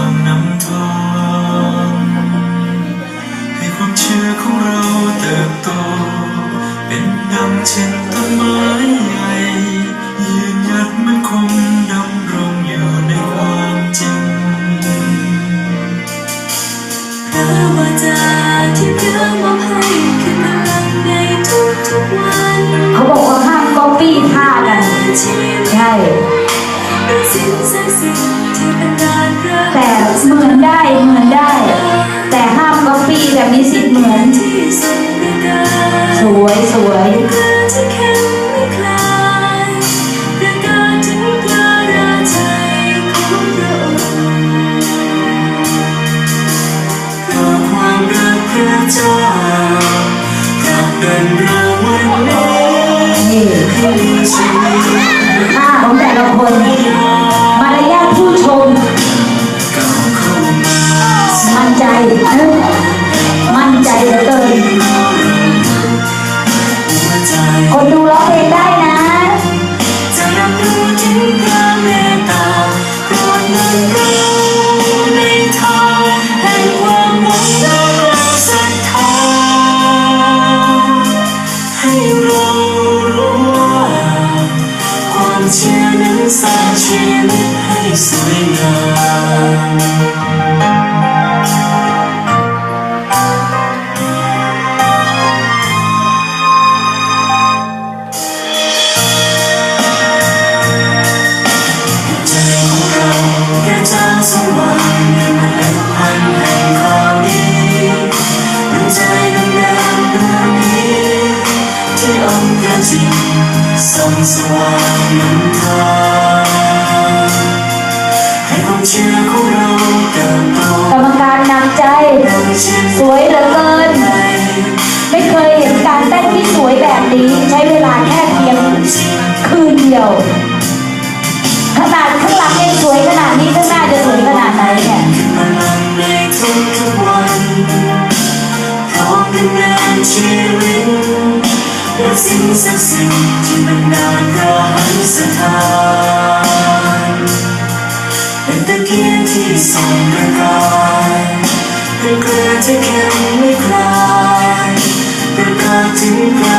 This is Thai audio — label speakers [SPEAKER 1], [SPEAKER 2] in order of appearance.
[SPEAKER 1] ามนำทางให้ความ
[SPEAKER 2] เชื่อของ
[SPEAKER 3] เราเติ
[SPEAKER 2] บโต เป็นดังเช่น
[SPEAKER 3] ต้นไม้ใหญ่ยืนหยัดมัน
[SPEAKER 2] คงดำรงอ
[SPEAKER 3] ยู่
[SPEAKER 1] ในความ
[SPEAKER 3] จริงพ
[SPEAKER 1] ระวจาที่เพระมอบให้ เจ้าหาเป็นเราวันนี้ให้มีชีวิ Imagine a slinging
[SPEAKER 3] กรรมการนำใจ สวยเหลือเกิน ไม่เคยเห็นการเต้นที่สวยแบบนี้ ใช้เวลาแค่เพียงคืนเดียว ขนาดข้างหลังยังสวยขนาดนี้ข้างหน้าจะสวยขนาดไหนเนี่ย
[SPEAKER 1] สิ่งศักดิ์สิทธิ์ที่มันนานระหันสถาน ตะเกียงที่ส่องประกายเป็นเกลือที่เค็มไม่คลายประกาศถึง
[SPEAKER 3] ใค
[SPEAKER 1] ร